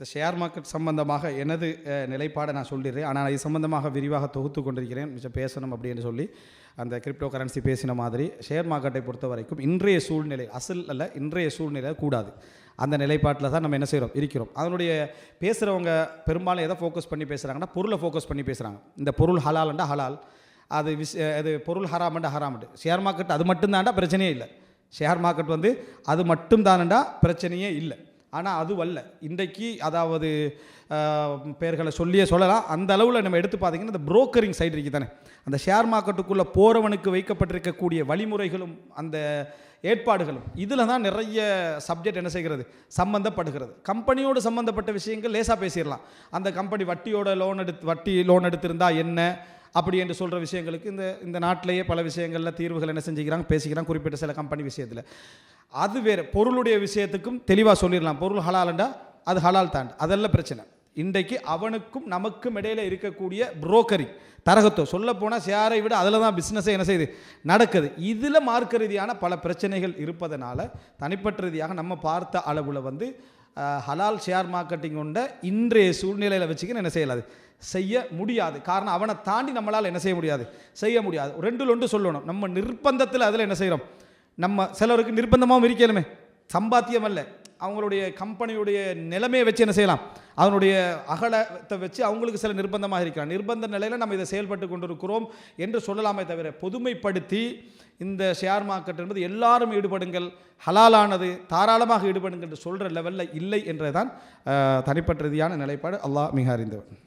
இந்த share market சம்பந்தமாக எனது நிலைப்பாடை நான் சொல்லிடுறேன். ஆனால் இது சம்பந்தமாக விரிவாக தொகுத்து கொண்டிருக்கிறேன். மிச்சம் பேசணும் அப்படின்னு சொல்லி அந்த கிரிப்டோ கரன்சி பேசின மாதிரி ஷேர் மார்க்கெட்டை பொறுத்த வரைக்கும் இன்றைய சூழ்நிலை அசல் அல்ல இன்றைய சூழ்நிலை கூடாது. அந்த நிலைப்பாட்டில் தான் நம்ம என்ன செய்கிறோம்? இருக்கிறோம். அதனுடைய பேசுகிறவங்க பெரும்பாலும் எதை ஃபோக்கஸ் பண்ணி பேசுகிறாங்கன்னா பொருளை ஃபோக்கஸ் பண்ணி பேசுகிறாங்க இந்த பொருள் ஹலால்ண்டா ஹலால் அது விஷ அது பொருள் ஹராமண்டா ஹராமண்டு ஷேர் மார்க்கெட் அது மட்டும்தான்டா பிரச்சனையே இல்லை. ஷேர் மார்க்கெட் வந்து அது மட்டும் தானண்டா பிரச்சனையே இல்லை. ஆனால் அதுவும் அல்ல இன்றைக்கு அதாவது பெயர்களை சொல்லியே சொல்லலாம். அந்த அளவில் நம்ம எடுத்து பார்த்தீங்கன்னா இந்த புரோக்கரிங் சைடு இருக்குது தானே. அந்த ஷேர் மார்க்கெட்டுக்குள்ளே போகிறவனுக்கு வைக்கப்பட்டிருக்கக்கூடிய வழிமுறைகளும் அந்த ஏற்பாடுகளும் இதில் தான் நிறைய சப்ஜெக்ட் என்ன செய்கிறது? சம்மந்தப்படுகிறது கம்பெனியோடு சம்மந்தப்பட்ட விஷயங்கள் லேசாக பேசிடலாம். அந்த கம்பெனி வட்டியோட லோன் எடுத்து வட்டி லோன் எடுத்திருந்தால் என்ன? அப்படி என்று சொல்கிற விஷயங்களுக்கு இந்த இந்த நாட்டிலேயே பல விஷயங்களில் தீர்வுகள் என்ன செஞ்சுக்கிறாங்க பேசிக்கிறாங்க குறிப்பிட்ட சில கம்பெனி விஷயத்தில். அது வேறு. பொருளுடைய விஷயத்துக்கும் தெளிவாக சொல்லிடலாம். பொருள் ஹலால்ண்டா? அது ஹலால் தான் அதெல்லாம் பிரச்சனை. இன்றைக்கு அவனுக்கும் நமக்கும் இடையில இருக்கக்கூடிய புரோக்கரி தரகத்தோ சொல்ல போனால் ஷேரை விட அதில் தான் பிஸ்னஸே என்ன செய்யுது? நடக்குது. இதில் மார்க்க ரீதியான பல பிரச்சனைகள் இருப்பதனால தனிப்பட்ட ரீதியாக நம்ம பார்த்த அளவில் வந்து ஹலால் ஷேர் மார்க்கெட்டிங் கொண்ட இன்றைய சூழ்நிலையில் வச்சுக்கின்னு என்ன செய்யலாது? செய்ய முடியாது. காரணம் அவனை தாண்டி நம்மளால் என்ன செய்ய முடியாது? செய்ய முடியாது. ரெண்டு ஒன்று சொல்லணும். நம்ம நிர்பந்தத்தில் அதில் என்ன செய்கிறோம் நம்ம சிலருக்கு நிர்பந்தமாகவும் இருக்கலுமே சம்பாத்தியம் அல்ல அவங்களுடைய கம்பெனியுடைய நிலைமையை வச்சு என்ன செய்யலாம்? அதனுடைய அகலத்தை வச்சு அவங்களுக்கு சில நிர்பந்தமாக இருக்கலாம் நிர்பந்த நிலையில் நம்ம இதை செயல்பட்டு கொண்டிருக்கிறோம் என்று சொல்லலாமே தவிர பொதுமைப்படுத்தி இந்த ஷேர் மார்க்கெட் என்பது எல்லாரும் ஈடுபடுங்கள் ஹலாலானது தாராளமாக ஈடுபடுங்கள் என்று சொல்கிற லெவலில் இல்லை என்றதான் தனிப்பட்ட ரீதியான நிலைப்பாடு. அல்லாஹ் மிக அறிந்தவன்.